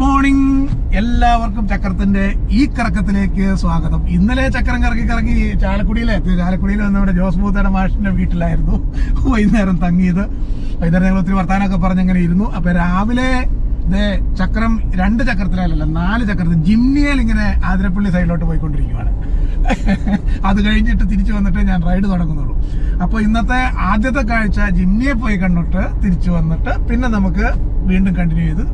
Morning എല്ലാവർക്കും ചക്രത്തിന്റെ ഈ കറക്കത്തിലേക്ക് സ്വാഗതം. ഇന്നലെ ചക്രം കറക്കി കറക്കി ചാലക്കുടിയിലെ ചാലക്കുടിയിൽ വന്ന നമ്മുടെ ജോസ് ബൂത്തയുടെ മാഷിന്റെ വീട്ടിലായിരുന്നു. വൈകുന്നേരം തങ്ങിയത്. വൈകുന്നേരം ഞങ്ങൾ ഒത്തിരി വർത്താനമൊക്കെ പറഞ്ഞങ്ങനെ ഇരുന്നു. അപ്പൊ രാവിലെ ഇതേ ചക്രം രണ്ട് ചക്രത്തിലല്ല നാല് ചക്രത്തിൽ ജിമ്നിയിൽ ഇങ്ങനെ ആതിരപ്പള്ളി സൈഡിലോട്ട് പോയിക്കൊണ്ടിരിക്കുകയാണ് അത് കഴിഞ്ഞിട്ട് തിരിച്ചു വന്നിട്ട് ഞാൻ റൈഡ് തുടങ്ങുന്നുള്ളൂ. അപ്പോൾ ഇന്നത്തെ ആദ്യത്തെ കാഴ്ച ജിംനിയെ പോയി കണ്ടിട്ട് തിരിച്ചു വന്നിട്ട് പിന്നെ നമുക്ക് വീണ്ടും കണ്ടിന്യൂ ചെയ്ത്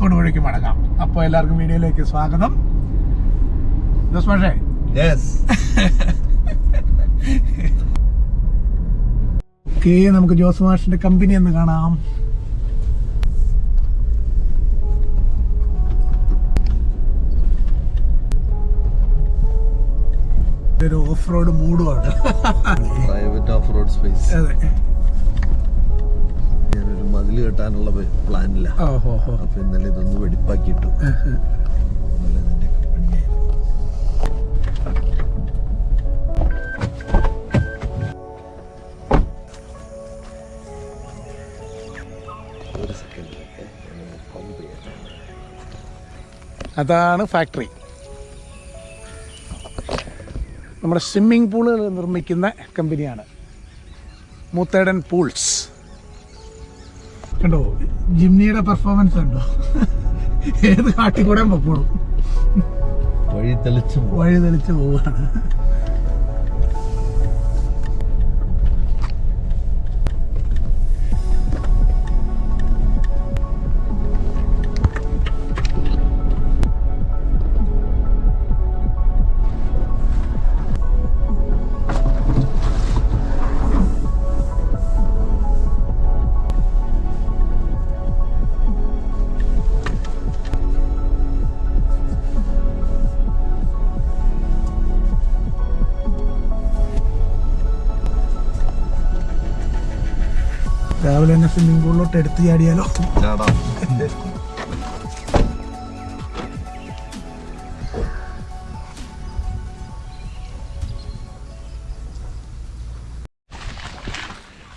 തൊടുപുഴയ്ക്ക് മടങ്ങാം. അപ്പോൾ എല്ലാവർക്കും വീഡിയോയിലേക്ക് സ്വാഗതം. യെസ് ഓക്കെ നമുക്ക് ജോസ് മാഷിന്റെ കമ്പനി എന്ന് കാണാം. ഒരു ഓഫ് റോഡ് മൂഡുമാണ് പ്രൈവറ്റ് ഓഫ് റോഡ് സ്പേസ് അതെ. മതിൽ കെട്ടാനുള്ള പ്ലാനില്ല. അപ്പൊ ഇന്നലെ ഇതൊന്ന് വെടിപ്പാക്കിയിട്ടു. അതാണ് ഫാക്ടറി നമ്മുടെ സ്വിമ്മിംഗ് പൂളുകൾ നിർമ്മിക്കുന്ന കമ്പനിയാണ് മൂത്തേടൻ പൂൾസ് കണ്ടോ? ജിംനിയുടെ പെർഫോമൻസ് ഉണ്ടോ ഏത് കാട്ടിൽ കൂടെ പൊക്കോളും വഴി തെളിച്ചു. വഴി തെളിച്ചു പോവുകയാണ്. രാവിലെ തന്നെ സ്വിമ്മിംഗ് പൂളിലോട്ട് എടുത്ത് ചാടിയാലോ? ചാടാം.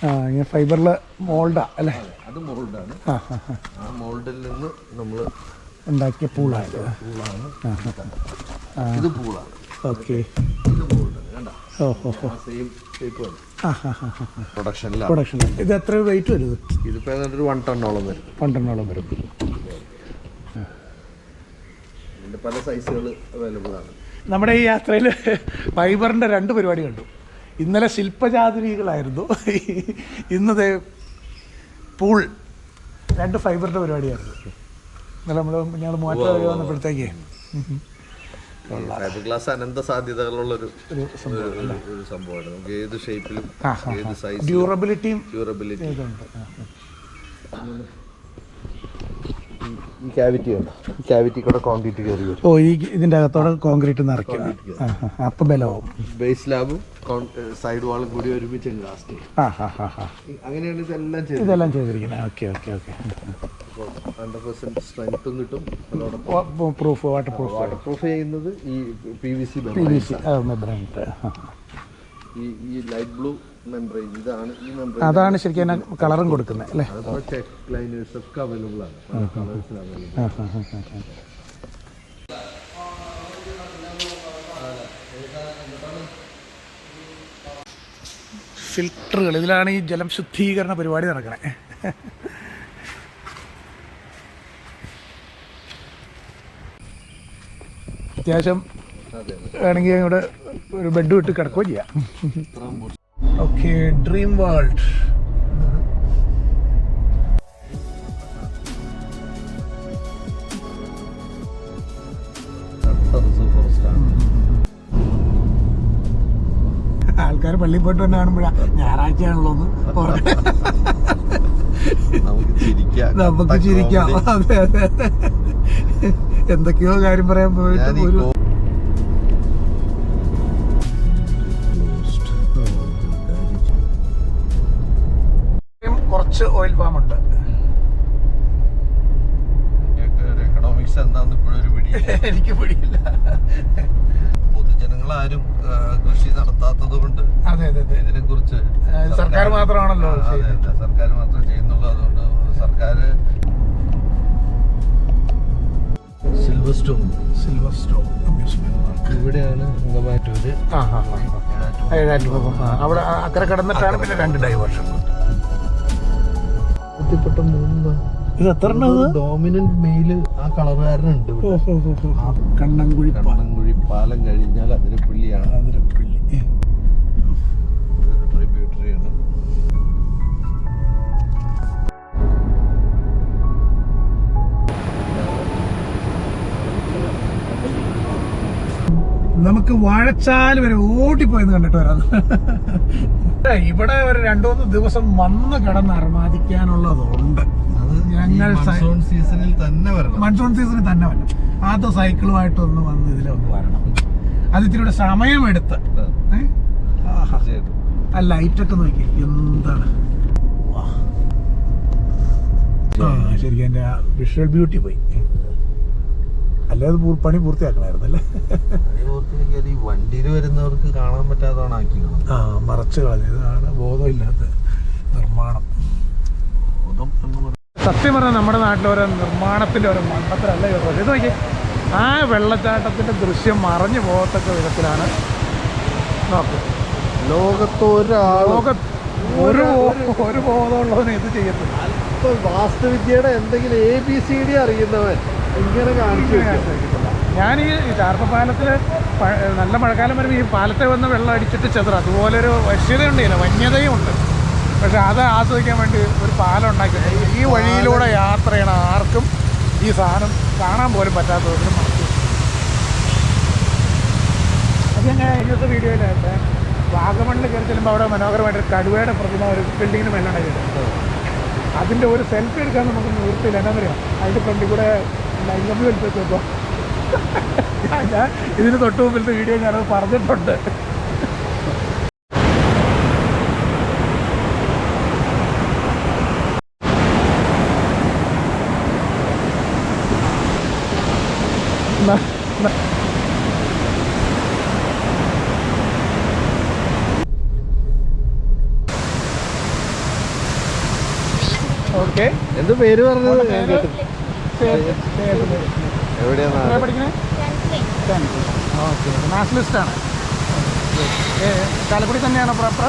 ആ ഇങ്ങനെ ഫൈബറിൽ മോൾഡാ അല്ലേ? അത് മോൾഡാണ്. ആ മോൾഡിൽ നിന്ന് നമ്മൾ ഉണ്ടാക്കിയ പൂളാണ്. ഇത് പൂളാണ്. ഓക്കെ. ഇത് മോൾഡാണ്. കണ്ടോ? ഓ ആ സെയിം പ്രൊഡക്ഷൻ ഇത് എത്ര വെയിറ്റ് വരും ഇത്? ഇതിപ്പോ ഏതാണ്ട് ഒരു വൺ ടണ്ണോളം വരും. പന്ത്രണ്ടോളം വരും. ഇതിന്റെ പല സൈസുകൾ അവൈലബിൾ ആണ്. നമ്മുടെ ഈ യാത്രയിൽ ഫൈബറിന്റെ രണ്ട് പരിപാടി കണ്ടു. ഇന്നലെ ശില്പജാതിരികളായിരുന്നു ഇന്നത്തെ പൂൾ. രണ്ട് ഫൈബറിന്റെ പരിപാടിയായിരുന്നു. ഇന്നലെ നമ്മൾ ഞങ്ങൾ മൂവാറ്റ വന്നപ്പോഴത്തേക്ക്. ഫൈബർ ഗ്ലാസ് അനന്ത സാധ്യതകളുള്ള ഒരു ഒരു സംഭവം ഒരു- ഒരു സംഭവമാണ്. നമുക്ക് ഏത് ഷേപ്പിലും ഏത് സൈസ് ഡ്യൂറബിലിറ്റിയും ഡ്യൂറബിലിറ്റി. ഈ ക്യാവിറ്റി ഉണ്ടോ ഈ ക്യാവിറ്റി കൂടെ കോൺക്രീറ്റ് കയറി വരും. ഓ ഈ ഇതിന്റെ അകത്തോടെ കോൺക്രീറ്റ് നിറയ്ക്കും അപ്പം ബലമാവും. ബേസ് ലാബും സൈഡ് വാളും കൂടി ഒരുമിച്ച് ലാസ്റ്റ് ആ ഹാ ഹാ ഹാ അങ്ങനെയാണ് ഇതെല്ലാം ചെയ്തത്. ഇതെല്ലാം ചെയ്തിരിക്കുന്നത്. Okay okay okay. Hundred percent സ്ട്രെങ്ത്തും കിട്ടും. Proof water proof water proof ചെയ്യുന്നത് ഈ P V C P V C ഈ ഈ ലൈറ്റ് ബ്ലൂ ഇതാണ് ഈ മെംബ്രെയിൻ അതാണ് ശരിക്കും അതിന് കളറും കൊടുക്കുന്നത് അല്ലേ? അതിപ്പോൾ ചെക്ക് ലൈനേഴ്സ് ഒക്കെ അവൈലബിൾ ആണ്. പല കളേഴ്സിൽ അവൈലബിൾ ആ, ആ, ആ, ആ, ആ. ഫിൽറ്ററുകൾ ഇതിലാണ് ഈ ജലം ശുദ്ധീകരണ പരിപാടി നടക്കണേ. അത്യാവശ്യം അതെ വേണമെങ്കിൽ ഇവിടെ ഒരു ബെഡ് ഇട്ട് കിടക്കുകയും ചെയ്യാം. ഓക്കെ ഡ്രീം വേൾഡ് ആൾക്കാർ പള്ളിയിൽ പോയിട്ട് തന്നെ കാണുമ്പോഴാണ് ഞായറാഴ്ചയാണല്ലോ ഒന്ന് നമുക്ക് ചിരിക്കാം. നമുക്ക് കട്ട ചിരിക്കാം അതെ അതെ എന്തൊക്കെയോ കാര്യം പറയാൻ പോയിട്ട് ഒരു എനിക്ക് പിടിയില്ല. പൊതുജനങ്ങളാരും കൃഷി നടത്താത്തത് കൊണ്ട് അതെ അതെ. അതെ ഇതിനെ കുറിച്ച് സർക്കാർ മാത്രമാണല്ലോ. സർക്കാർ മാത്രം ചെയ്യുന്നുള്ളൂ. അതുകൊണ്ട് സർക്കാർ സ്റ്റോ അമ്യൂസ്മെന്റ് പാർക്ക് ഇവിടെയാണ് അംഗമാറ്റൂര് ഏഴാറ്റുമുഖം അവിടെ അക്കരെ കിടന്നിട്ടാണ് പിന്നെ രണ്ട് ഡൈവേർഷൻ. ബുദ്ധിപ്പെട്ട മൂന്ന് ഇത് എത്ര ഡോമിനന്റ് മെയിൽ ആ കളറുകാരനുണ്ട്. കണ്ണൻകുഴി കണ്ണൻകുഴി പാലം കഴിഞ്ഞാൽ അതിരപ്പള്ളിയാണ് അതിരപ്പള്ളി. ട്രിബ്യൂട്ടറി ആണ്. നമുക്ക് വാഴച്ചാൽ വരെ ഓടിപ്പോയെന്ന് കണ്ടിട്ട് വരാം. ഇവിടെ ഒരു രണ്ടു മൂന്ന് ദിവസം വന്ന് കിടന്ന് അർമാദിക്കാനുള്ളതുണ്ട്. ഞങ്ങൾ മൺസൂൺ സീസണിൽ തന്നെ വരണം. മൺസൂൺ സീസണിൽ തന്നെ വരണം. ആദ്യ സൈക്കിളുമായിട്ടൊന്ന് വന്ന് ഇതിലൊന്ന് വരണം. അത്. ഇത്തിരി കൂടെ സമയമെടുത്ത്. ആ ലൈറ്റൊക്കെ നോക്കി. എന്താണ്. ആ ശരിക്കും എന്റെ വിഷ്വൽ ബ്യൂട്ടി പോയി. അല്ലാതെ പണി പൂർത്തിയാക്കണമായിരുന്നു അല്ലേ അത് ഓർത്ത് നോക്കിയാൽ ഈ വണ്ടിയിൽ വരുന്നവർക്ക് കാണാൻ പറ്റാത്തതാണ് ആക്കി ആ മറച്ചു കളഞ്ഞത്. ഇതാണ് ബോധമില്ലാത്ത നിർമ്മാണം. ബോധം എന്ന് സത്യം പറഞ്ഞാൽ നമ്മുടെ നാട്ടിലെ ഓരോ നിർമ്മാണത്തിന്റെ ഓരോ മണ്ടത്തിലല്ല ഇത് ഇത് നോക്കി ആ വെള്ളച്ചാട്ടത്തിന്റെ ദൃശ്യം മറഞ്ഞു പോകത്തക്ക വിധത്തിലാണ്. നോക്ക്. ലോക ഒരു ഒരു ബോധമുള്ളവന് ഇത് ചെയ്യത്തില്ല. ഇപ്പൊ വാസ്തുവിദ്യയുടെ എന്തെങ്കിലും എ ബി സി ഡി അറിയുന്നവൻ ഇങ്ങനെ കാണിച്ചു. ഞാൻ ഈ ചാർപ്പ നല്ല മഴക്കാലം വരുമ്പോൾ ഈ പാലത്തെ വന്ന് വെള്ളം അടിച്ചിട്ട് ചെതറ. അതുപോലൊരു വശ്യതയുണ്ട് ഇതിന്. വന്യതയും ഉണ്ട് പക്ഷെ അത് ആസ്വദിക്കാൻ വേണ്ടി ഒരു പാലം ഉണ്ടാക്കി. ഈ വഴിയിലൂടെ യാത്ര ചെയ്യണ ആർക്കും ഈ സാധനം കാണാൻ പോലും പറ്റാത്ത വിധത്തിൽ മറച്ചു അത് ഞാൻ ഇന്നത്തെ വീഡിയോയിലായിട്ട് വാഗമണ്ണിൽ കയറി ചെല്ലുമ്പോൾ അവിടെ മനോഹരമായിട്ട് ഒരു കടുവയുടെ പ്രതിമ ഒരു ബിൽഡിങ്ങിന് മേലുണ്ടാക്കിയിട്ടുണ്ട് അതിന്റെ ഒരു സെൽഫി എടുക്കാൻ നമുക്ക് നിവൃത്തിയില്ല. എന്നാ പറയാം? അതിന്റെ ഫ്രണ്ടിൽ കൂടെ ലൈൻ കമ്പി വലിച്ചു വെച്ചപ്പോൾ ഇതിന് തൊട്ട് മുമ്പിലത്തെ വീഡിയോ ഞാനത് പറഞ്ഞിട്ടുണ്ട് ന- ന- ഓക്കെ എന്ത് പേര് പറഞ്ഞത്? ഞാൻ എവിടെയാണ് പഠിക്കണേ? ഓക്കെ നാഷണലിസ്റ്റാണ്. ചാലക്കുടി തന്നെയാണോ പ്രോപ്പർ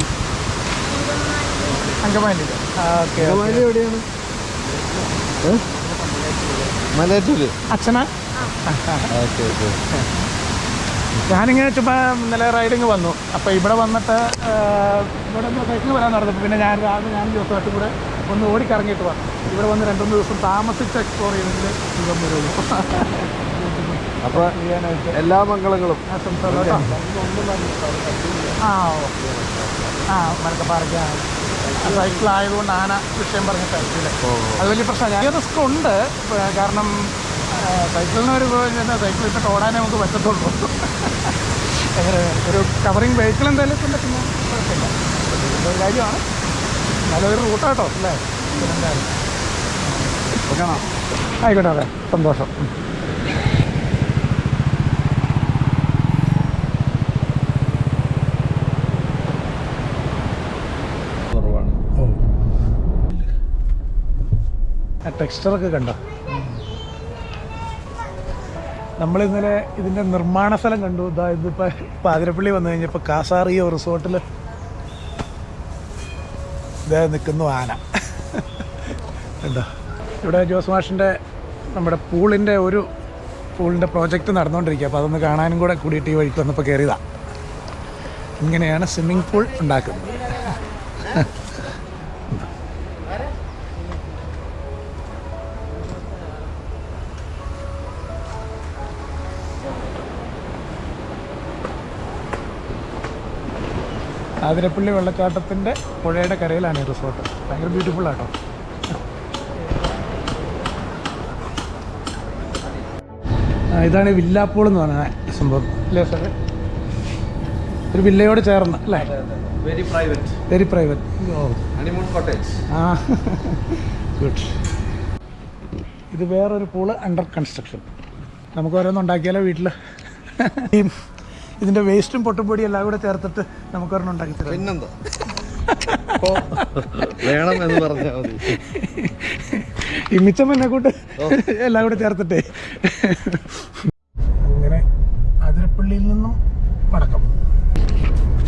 അങ്കമാലി. ഓക്കെ അങ്കമാലി എവിടെയാണ്? മലയാറ്റൂര്. അച്ഛനാ? Okay okay. ഞാനിങ്ങനെ ചുമ്മാ ഇന്നലെ റൈഡിങ് വന്നു. അപ്പോൾ ഇവിടെ വന്നിട്ട് ഇവിടെ ബൈക്കിൽ വരാൻ നടന്നു പിന്നെ ഞാൻ രാവിലെ ഞാനും ദിവസമായിട്ട് കൂടെ ഒന്ന് ഓടിക്കറങ്ങിയിട്ട് വന്നു. ഇവിടെ വന്ന് രണ്ടുമൂന്ന് ദിവസം താമസിച്ച് എക്സ്പ്ലോർ ചെയ്തെങ്കിൽ സുഖം വരുള്ളൂ. അപ്പൊ ചെയ്യാനായിട്ട് എല്ലാ മംഗളങ്ങളും. ആ ഓക്കെ. ആ മലക്കപ്പാറയ്ക്ക് സൈക്കിൾ ആയതുകൊണ്ട് ആന വിഷയം പറഞ്ഞിട്ടായിരിക്കും ഓ, അത് വലിയ പ്രശ്നമാണ് റിസ്ക് ഉണ്ട്. കാരണം സൈക്കിളിന് ഒരു സൈക്കിൾ ഇട്ടിട്ട് ഓടാനേ നമുക്ക് പറ്റത്തുള്ളൂ. ഒരു കവറിങ് വെഹിക്കിൾ എന്തായാലും പിന്നെ കുഴപ്പമില്ല. ഒരു കാര്യമാണ്. നല്ലൊരു റൂട്ടാട്ടോ അല്ലേ? എന്തായാലും ആയിക്കോട്ടെ അതെ. സന്തോഷം. ടെക്സ്ചറൊക്കെ കണ്ടോ? നമ്മൾ ഇന്നലെ ഇതിന്റെ നിർമ്മാണ സ്ഥലം കണ്ടു. ഇതാ ഇതിപ്പോൾ പാതിരപ്പള്ളി വന്നു കഴിഞ്ഞപ്പോൾ കാസാറിയോ റിസോർട്ടിൽ ഇതായി നിൽക്കുന്നു ആന. കണ്ടോ? ഇവിടെ ജോസ് മാഷിന്റെ നമ്മുടെ പൂളിന്റെ ഒരു പൂളിന്റെ പ്രോജക്റ്റ് നടന്നുകൊണ്ടിരിക്കുക. അപ്പോൾ അതൊന്ന് കാണാനും കൂടെ കൂടിയിട്ട് ഈ വഴിക്ക് വന്നപ്പോൾ കയറിയതാണ് ഇങ്ങനെയാണ് സ്വിമ്മിംഗ് പൂൾ ഉണ്ടാക്കുന്നത്. ആതിരപ്പള്ളി വെള്ളച്ചാട്ടത്തിന്റെ പുഴയുടെ കരയിലാണ് ഈ റിസോർട്ട്. ഭയങ്കര ബ്യൂട്ടിഫുൾ ആട്ടോ ഇതാണ് വില്ലാപ്പോൾ എന്ന് പറഞ്ഞ സംഭവം. അല്ലേ സാറേ? ഒരു വില്ലയോട് ചേർന്ന് അല്ലേ? വെരി പ്രൈവറ്റ് വെരി പ്രൈവറ്റ് ഓ. ഹണിമൂൺ കോട്ടേജ് ആ. ഗുഡ് ഇത് വേറൊരു പൂൾ അണ്ടർ കൺസ്ട്രക്ഷൻ നമുക്ക് ഓരോന്ന് ഉണ്ടാക്കിയാലോ വീട്ടിൽ ഇതിന്റെ വേസ്റ്റും പൊട്ടുപൊടിയും എല്ലാം കൂടെ ചേർത്തിട്ട് നമുക്ക് ഒരെണ്ണം ഉണ്ടാക്കി തരാം. പിന്നെന്താ? വേണം എന്ന് പറഞ്ഞാൽ മതി. ഈ മിച്ചം എന്നെ കൂട്ട് എല്ലാം കൂടെ ചേർത്തിട്ടേ. അങ്ങനെ അതിരപ്പള്ളിയിൽ നിന്നും വടക്കം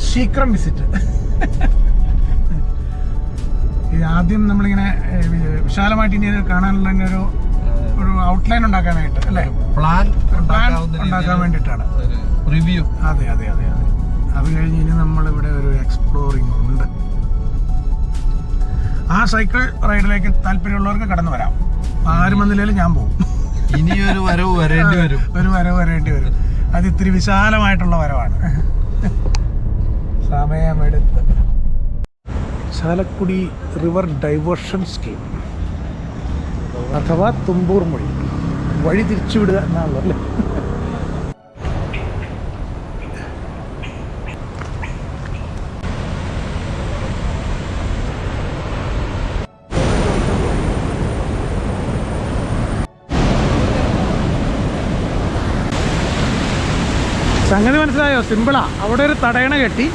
ശീക്രം വിസിറ്റ്. ഇത് ആദ്യം നമ്മളിങ്ങനെ വിശാലമായിട്ട് ഇനി കാണാനുള്ള ഒരു ഒരു ഔട്ട്ലൈൻ ഉണ്ടാക്കാനായിട്ട് അല്ലേ? പ്ലാൻ പ്ലാൻ ഉണ്ടാക്കാൻ വേണ്ടിയിട്ടാണ്. റിവ്യൂ അതെ അതെ അതെ അതെ. അത് കഴിഞ്ഞ് ഇനി നമ്മളിവിടെ ഒരു എക്സ്പ്ലോറിംഗ് ഉണ്ട്. ആ സൈക്കിൾ റൈഡിലേക്ക് താല്പര്യമുള്ളവർക്ക് കടന്നു വരാം. ആരും വന്നില്ലെങ്കിലും ഞാൻ പോകും. ഇനി ഒരു വരവ് വരേണ്ടി വരും. ഒരു വരവ് വരേണ്ടി വരും. അത് ഇത്തിരി വിശാലമായിട്ടുള്ള വരവാണ്. സമയമെടുത്ത്. Chalakudy river diversion scheme. അഥവാ തുമ്പൂർ മൊഴി. വഴി തിരിച്ചുവിടുക എന്നാണല്ലോ അല്ലേ? സംഗതി മനസ്സിലായോ? സിമ്പിളാ. അവിടെ ഒരു തടയണ കെട്ടി.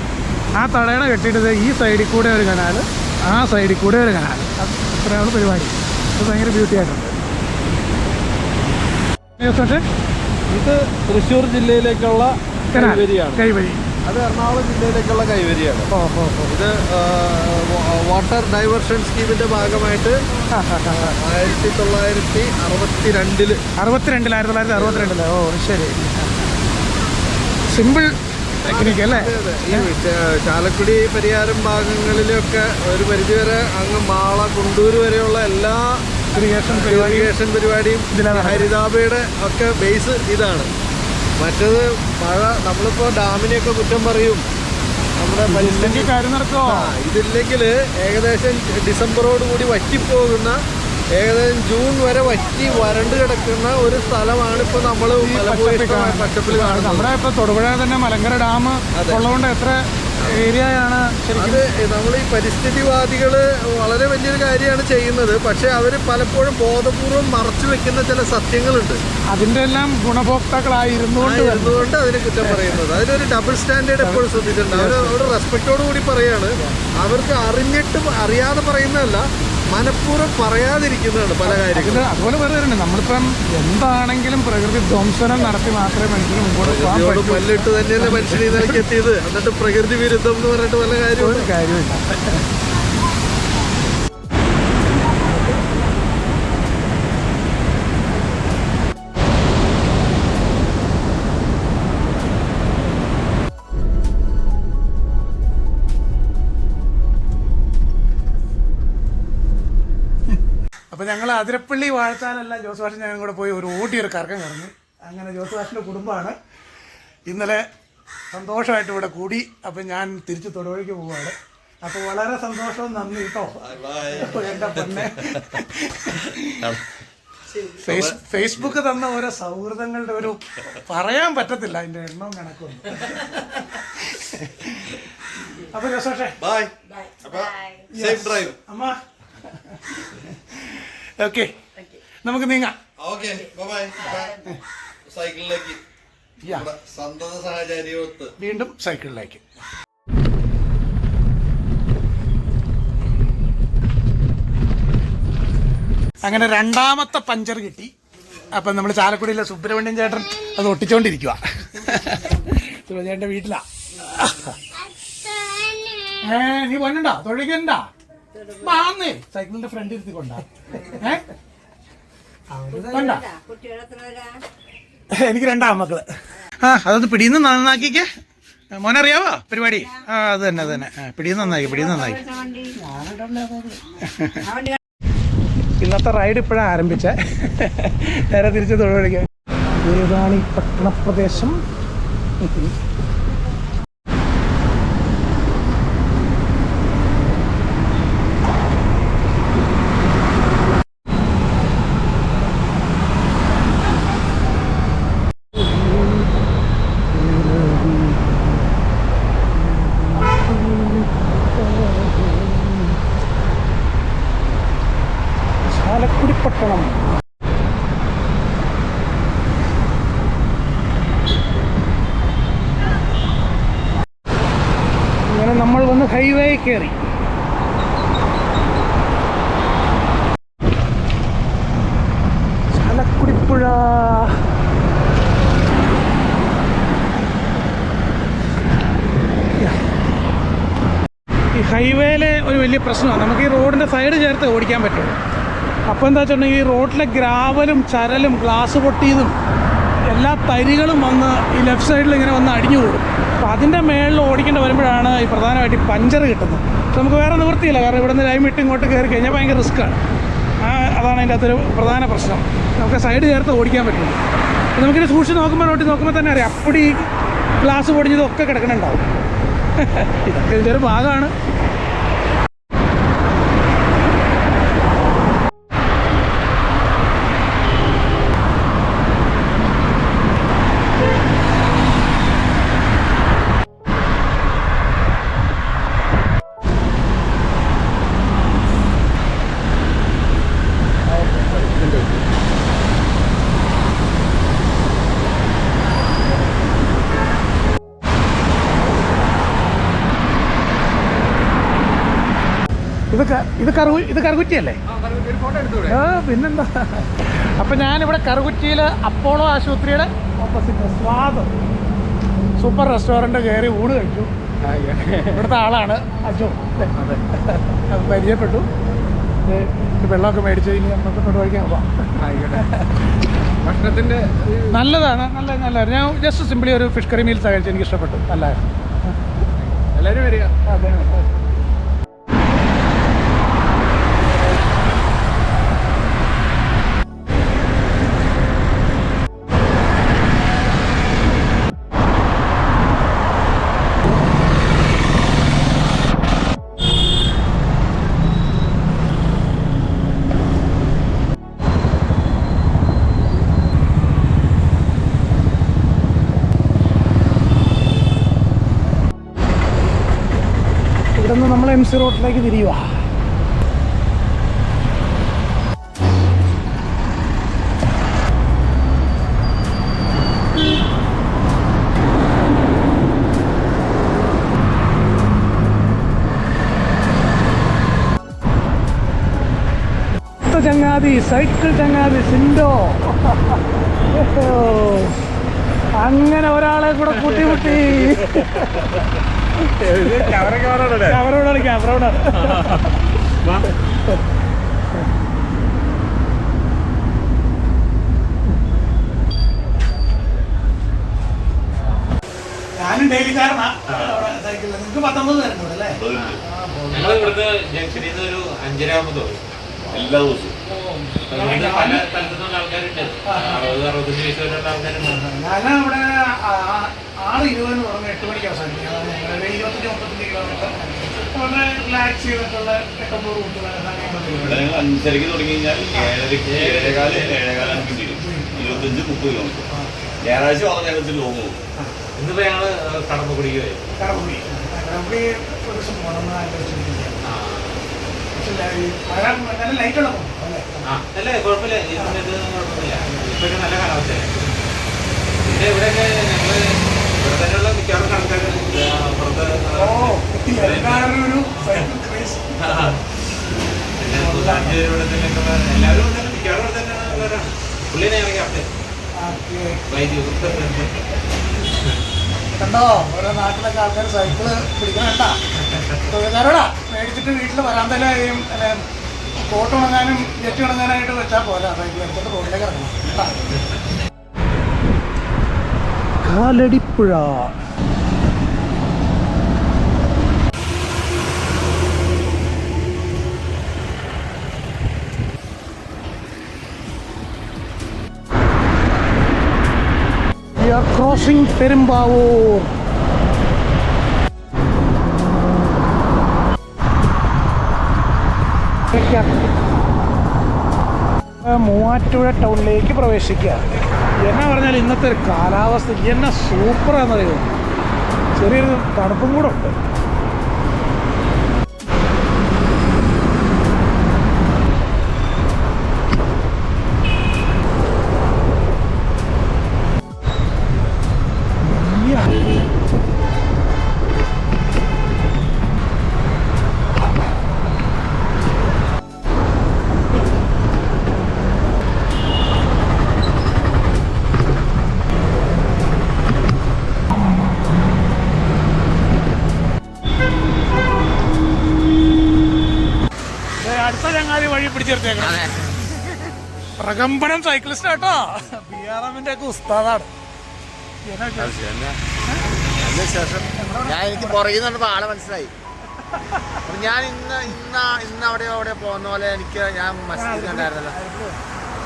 ആ തടയണ കെട്ടിയിട്ട് ഈ സൈഡിൽ കൂടെ ഒരു കനാൽ. ആ സൈഡിൽ കൂടെ ഒരു കനാൽ. അത്രയാണ് പരിപാടി. അത് ഭയങ്കര ബ്യൂട്ടി ആയിട്ടുണ്ട്. ഇത് തൃശ്ശൂർ ജില്ലയിലേക്കുള്ള കൈവരിയാണ്. കൈവരി. അത് എറണാകുളം ജില്ലയിലേക്കുള്ള കൈവരിയാണ്. ഇത് വാട്ടർ ഡൈവേർഷൻ സ്കീമിന്റെ ഭാഗമായിട്ട്. ആയിരത്തി തൊള്ളായിരത്തി അറുപത്തി രണ്ടിൽ അറുപത്തിരണ്ടിൽ ആയിരത്തി തൊള്ളായിരത്തി അറുപത്തിരണ്ടിൽ. ഓ ശരി. സിമ്പിൾ ടെക്നിക്ക് അല്ലേ? ഈ ചാലക്കുടി പരിയാരം ഭാഗങ്ങളിലൊക്കെ ഒരു പരിധിവരെ അങ്ങ് മാള കുണ്ടൂർ വരെയുള്ള എല്ലാ ഇറിഗേഷൻ ഇറിഗേഷൻ പരിപാടിയും ഹരിതാബയുടെ ഒക്കെ ബേസ് ഇതാണ്. മറ്റത് മഴ നമ്മളിപ്പോ ഡാമിനെയൊക്കെ കുറ്റം പറയും. നമ്മുടെ നടക്കുമോ ഇതില്ലെങ്കിൽ ഏകദേശം ഡിസംബറോട് കൂടി വറ്റിപ്പോകുന്ന ഏകദേശം ജൂൺ വരെ വറ്റി വരണ്ട് കിടക്കുന്ന ഒരു സ്ഥലമാണ് ഇപ്പൊ നമ്മൾ പച്ചപ്പിൽ കാണുന്നത്. നമ്മുടെ ഇപ്പൊ തൊടുപുഴ തന്നെ മലങ്കര ഡാം. ഉള്ളതുകൊണ്ട് എത്ര ഏരിയയാണ് അത് നമ്മൾ ഈ പരിസ്ഥിതിവാദികൾ വളരെ വലിയൊരു കാര്യമാണ് ചെയ്യുന്നത്. പക്ഷെ അവർ പലപ്പോഴും ബോധപൂർവം മറച്ചു വെക്കുന്ന ചില സത്യങ്ങളുണ്ട്. അതിന്റെ എല്ലാം ഗുണഭോക്താക്കളായിരുന്നുകൊണ്ട് തന്നെ. അതുകൊണ്ട് അതിനെ കുറ്റം പറയുന്നത്. അതിലൊരു ഡബിൾ സ്റ്റാൻഡേർഡ് എപ്പോഴും ശ്രദ്ധിച്ചിട്ടുണ്ട്. അവർ അവർ റെസ്പെക്റ്റോട് കൂടി പറയാണ്. അവർക്ക് അറിഞ്ഞിട്ടും അറിയാതെ പറയുന്നതല്ല. മനഃപൂർവം പറയാതിരിക്കുന്നതാണ് പല കാര്യങ്ങളും. അതുപോലെ പറയുന്നുണ്ട് നമ്മളിപ്പം എന്താണെങ്കിലും പ്രകൃതി ധ്വംസനം നടത്തി മാത്രമേ മനുഷ്യന് മുമ്പോട്ട് പല്ലിട്ട് തന്നെയല്ലേ മനുഷ്യനെ ഇതിലേക്ക് എത്തിയത്. എന്നിട്ട് പ്രകൃതി വിരുദ്ധം എന്ന് പറഞ്ഞിട്ട് പല കാര്യമുണ്ട്. കാര്യമില്ല അപ്പോൾ ഞങ്ങൾ അതിരപ്പള്ളി വാഴത്താനല്ല ജോസ് വാഷൻ ഞങ്ങൾ കൂടെ പോയി ഒരു ഓടി ഒരു കറക്കം കറങ്ങി. അങ്ങനെ ജോസ് ഭാഷന്റെ കുടുംബമാണ്. ഇന്നലെ സന്തോഷമായിട്ട് ഇവിടെ കൂടി. അപ്പം ഞാൻ തിരിച്ചു തൊടുവഴിക്ക് പോവാണ്. അപ്പോൾ വളരെ സന്തോഷവും നന്ദി കേട്ടോ. എന്റെ പൊന്നെ. ഫേസ് ഫേസ്ബുക്ക് തന്ന ഓരോ സൗഹൃദങ്ങളുടെ ഒരു പറയാൻ പറ്റത്തില്ല. അതിന്റെ എണ്ണവും കണക്കും അപ്പൊ സേഫ് ഡ്രൈവ് അമ്മ ഓക്കെ നമുക്ക് നീങ്ങാം. ഓക്കെ ബൈ സൈക്കിളിലേക്ക് യാ സന്തത സാഹചര്യമൊത്ത് വീണ്ടും സൈക്കിളിലേക്ക്. അങ്ങനെ രണ്ടാമത്തെ പഞ്ചർ കിട്ടി. അപ്പം നമ്മൾ ചാലക്കുടിയിലെ സുബ്രഹ്മണ്യൻ ചേട്ടൻ അത് ഒട്ടിച്ചോണ്ടിരിക്കുക ചേട്ടന്റെ വീട്ടിലാ. ഏ നീ പൊന്നുണ്ടോ? തൊഴിക്കണ്ടാ വാന്നേ സൈക്കിളിന്റെ ഫ്രണ്ട് ഏ? കൊണ്ടാ. എനിക്ക് രണ്ടാം മക്കൾ. ആ അതൊന്ന് പിടിയുന്ന നന്നാക്കിക്കേ. മോനറിയാവോ പരിപാടി? ആ അത് തന്നെ അത് തന്നെ. ആ, പിടിയുന്ന നന്നാക്കി പിടിയുന്ന നന്നാക്കി ഇന്നത്തെ റൈഡ് ഇപ്പോഴാണ് ആരംഭിച്ച. നേരെ തിരിച്ച് തൊഴിലിക്കാൻ ഏതാണ് ഈ പട്ടണപ്രദേശം? കയറി ചാലക്കുടിപ്പുഴ. ഈ ഹൈവേയിലെ ഒരു വലിയ പ്രശ്നമാണ്. നമുക്ക് ഈ റോഡിന്റെ സൈഡ് ചേർത്ത് ഓടിക്കാൻ പറ്റുള്ളൂ. അപ്പോൾ എന്താ വെച്ചിട്ടുണ്ടെങ്കിൽ ഈ റോഡിലെ ഗ്രാവലും ചരലും ഗ്ലാസ് പൊട്ടിയതും എല്ലാ തരികളും വന്ന് ഈ ലെഫ്റ്റ് സൈഡിൽ ഇങ്ങനെ വന്ന് അടിഞ്ഞു കൂടും. അപ്പോൾ അതിന്റെ മേളിൽ ഓടിക്കേണ്ടി വരുമ്പോഴാണ് ഈ പ്രധാനമായിട്ട് ഈ പഞ്ചർ കിട്ടുന്നത്. നമുക്ക് വേറെ നിവൃത്തിയില്ല കാരണം ഇവിടെ നിന്ന് ലൈം ഇട്ട് ഇങ്ങോട്ട് കയറി കഴിഞ്ഞാൽ ഭയങ്കര റിസ്ക്കാണ് അതാണ് അതിന്റെ അകത്തൊരു പ്രധാന പ്രശ്നം. നമുക്ക് സൈഡ് ചേർത്ത് ഓടിക്കാൻ അപ്പോൾ നമുക്കിത് സൂക്ഷിച്ച് നോക്കുമ്പോൾ നോട്ടി നോക്കുമ്പോൾ തന്നെ അറിയാം അപ്പടി ഗ്ലാസ് പൊടിഞ്ഞതൊക്കെ കിടക്കണുണ്ടാവും ഇതൊക്കെ ഇതിന്റെ ഒരു ഭാഗമാണ്. ഇത് കറുകു ഇത് കറുകുറ്റിയല്ലേ? ആ പിന്നെന്താ? അപ്പം ഞാനിവിടെ കറുകുറ്റിയിൽ അപ്പോളോ ആശുപത്രിയുടെ ഓപ്പോസിറ്റ് സ്വാദ്. സൂപ്പർ റെസ്റ്റോറന്റ് കയറി ഊണ് കഴിച്ചു. ഇവിടുത്തെ ആളാണ് അച്ഛൻ അത്. അപ്പം പരിചയപ്പെട്ടു. വെള്ളമൊക്കെ മേടിച്ച് ഇനി നമുക്ക് കൊണ്ട് കഴിക്കാൻ പോവാം. ഭക്ഷണത്തിന്റെ നല്ലതാണ്. നല്ല നല്ലതായിരുന്നു ഞാൻ ജസ്റ്റ് സിമ്പിളി ഒരു ഫിഷ് കറി മീൽസ് കഴിച്ചു എനിക്ക് ഇഷ്ടപ്പെട്ടു. നല്ലതായിരുന്നു എല്ലാവരും വരിക. അതെ. എം സി റോഡിലേക്ക് തിരിയുക ചങ്ങാതി സൈക്കിൾ ചങ്ങാതി സിൻഡോ അങ്ങനെ ഒരാളെ കൂടെ കൂട്ടിമുട്ടി. ഞാനും ഡെയിലിക്കാരനാ സൈക്കിളിൽ നിങ്ങൾക്ക് പത്തൊമ്പത് പേരുണ്ട് അല്ലേ ഞങ്ങൾ ഇവിടുന്ന് ജംഗ്ഷനിൽ നിന്ന് ഒരു അഞ്ചര ആകുമ്പോൾ തോന്നും എല്ലാ ദിവസവും. ഇവിടുന്ന് പല സ്ഥലത്തു നിന്നുള്ള ആൾക്കാരുണ്ട് അറുപത് അറുപത്തഞ്ച് വയസ്സ് വരെയുള്ള ആൾക്കാരുണ്ട് ഞാൻ അവിടെ ആറ് ഇരുപതിന് തുടങ്ങി എട്ട് മണിക്ക് അവസാനിക്കും. അതാണ് ഇരുപത്തഞ്ച് മുപ്പത്തഞ്ച് കിലോമീറ്റർ. വളരെ റിലാക്സ് ചെയ്തിട്ടുള്ള എട്ടൊമ്പത് ഞങ്ങൾ അഞ്ചരക്ക് തുടങ്ങി കഴിഞ്ഞാൽ ഏഴരക്ക് ഏഴേകാൽ ഏഴേകാലഞ്ച് തീരും ഇരുപത്തഞ്ച് മുപ്പത് കിലോമീറ്റർ. ഞായറാഴ്ച വളരെ നേരത്തിൽ ലോങ് പോകും ഇന്നിപ്പോ ഞങ്ങൾ കടമ്പ കുടിക്കുകയായി കറമുടി കറമുടി ഒരു ദിവസം പോകണം ആലോചിച്ചിരിക്കുക പക്ഷേ ഈ മഴ നല്ല കുഴപ്പമില്ല. കുഴപ്പമില്ല. ഇപ്പൊക്കെ നല്ല കാലാവസ്ഥയാണ് പിന്നെ ഇവിടെയൊക്കെ ഞങ്ങൾ ഇവിടെ തന്നെയുള്ള മിക്കവാറും കണക്കാർ പുറത്ത് പിന്നെ അഞ്ച് ഇവിടെ തന്നെ എല്ലാവരും ഇവിടെ തന്നെ മിക്കവാറും ഇവിടെ തന്നെ ഉള്ളവരാണ്. പുള്ളിനെ ഇറങ്ങി അവിടെ വൈദ്യു കണ്ടോ? ഓരോ നാട്ടിലൊക്കെ ആൾക്കാർ സൈക്കിൾ പിടിക്കണണ്ട തൊഴിലാരോടാ മേടിച്ചിട്ട് വീട്ടിൽ വരാന്തയിലും അല്ലെ കോട്ട് ഉണങ്ങാനും ജെറ്റ് ഉണങ്ങാനായിട്ട് വെച്ചാൽ പോലെ സൈക്കിൾ എടുത്തിട്ട് റോഡിലേക്ക് ഇറങ്ങണം. കേട്ടാ. കാലടിപ്പുഴ. We are crossing Perumbavoor Muvattupuzha ടൗണിലേക്ക് പ്രവേശിക്കുക. എന്നാ പറഞ്ഞാൽ ഇന്നത്തെ ഒരു കാലാവസ്ഥ എന്നെ സൂപ്പറാണെന്നറിയോ ചെറിയൊരു തണുപ്പും കൂടെ ഉണ്ട്. പ്രകമ്പനം സൈക്ലിസ്റ്റ് കേട്ടോ ബി ആർ എമ്മിന്റെ ഒക്കെ ഉസ്താദാണ് ഞാൻ എനിക്ക് പുറകിൽ നിന്ന് ആളെ മനസ്സിലായി. ഞാൻ ഇന്ന് ഇന്ന് ഇന്ന് അവിടെ അവിടെ പോകുന്ന പോലെ എനിക്ക് ഞാൻ മസ്ജിദ് കണ്ടായിരുന്നല്ലോ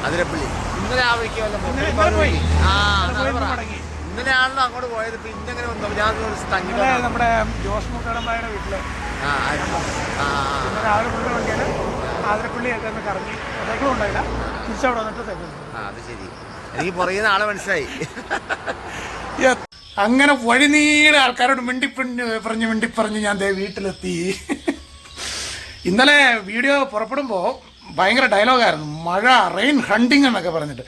അതിരപ്പള്ളി. ഇന്നലെ ആ വഴിക്ക് വല്ല ഇന്നലെ- ആണല്ലോ അങ്ങോട്ട് പോയത്. ഇപ്പൊ ഇന്നെങ്ങനെ വന്നു? ഞാൻ തങ്ങി നമ്മുടെ ജോസ് മുക്കടമ്പായുടെ വീട്ടിൽ. ഇന്ന് രാവിലെ കൊണ്ട് വണ്ടിയാണ്. ആതിരപ്പള്ളിയൊക്കെ ഒന്ന് കറങ്ങി. സൈക്കിളും ഉണ്ടായില്ല ആ അത് ശരി. എനിക്ക് നിന്ന് ആളെ മനസ്സിലായി. അങ്ങനെ വഴി നീളെ ആൾക്കാരോട് മിണ്ടിപ്പറഞ്ഞ് പറഞ്ഞ് മിണ്ടിപ്പറഞ്ഞ് ഞാൻ ദേ വീട്ടിലെത്തി. ഇന്നലെ വീഡിയോ പുറപ്പെടുമ്പോൾ ഭയങ്കര ഡയലോഗായിരുന്നു. മഴ റെയിൻ ഹണ്ടിങ് എന്നൊക്കെ പറഞ്ഞിട്ട്.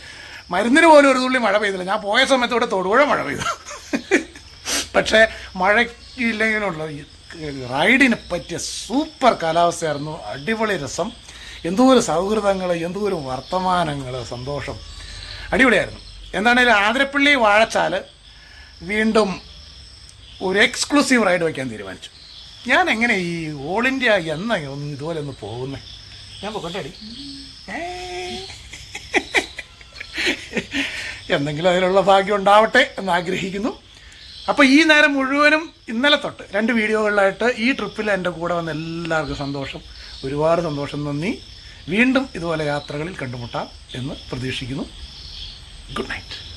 മരുന്നിന് പോലും ഒരു തുള്ളി മഴ പെയ്തില്ല. ഞാൻ പോയ സമയത്ത് ഇവിടെ തൊടുപുഴ മഴ പെയ്തു. പക്ഷേ മഴയ്ക്കില്ലെങ്കിലുള്ള റൈഡിന് പറ്റിയ സൂപ്പർ കാലാവസ്ഥയായിരുന്നു. അടിപൊളി രസം. എന്തോരം സൗഹൃദങ്ങൾ എന്തോരം വർത്തമാനങ്ങൾ സന്തോഷം. അടിപൊളിയായിരുന്നു. എന്താണേലും ആതിരപ്പള്ളി വാഴച്ചാൽ വീണ്ടും ഒരു എക്സ്ക്ലൂസീവ് റൈഡ് വയ്ക്കാൻ തീരുമാനിച്ചു. ഞാൻ എങ്ങനെ ഈ ഓൾ ഇന്ത്യ എന്ന ഒന്ന് ഇതുപോലെ ഒന്ന് പോകുന്നേ? ഞാൻ പോകട്ടെ അടി എന്തെങ്കിലും അതിലുള്ള ഭാഗ്യം ഉണ്ടാവട്ടെ എന്ന് ആഗ്രഹിക്കുന്നു. അപ്പോൾ ഈ നേരം മുഴുവനും ഇന്നലെ തൊട്ട് രണ്ട് വീഡിയോകളിലായിട്ട് ഈ ട്രിപ്പിൽ എന്റെ കൂടെ വന്ന എല്ലാവർക്കും സന്തോഷം. ഒരുപാട് സന്തോഷം നന്ദി. വീണ്ടും ഇതുപോലെ യാത്രകളിൽ കണ്ടുമുട്ടാം എന്ന് പ്രതീക്ഷിക്കുന്നു. Good night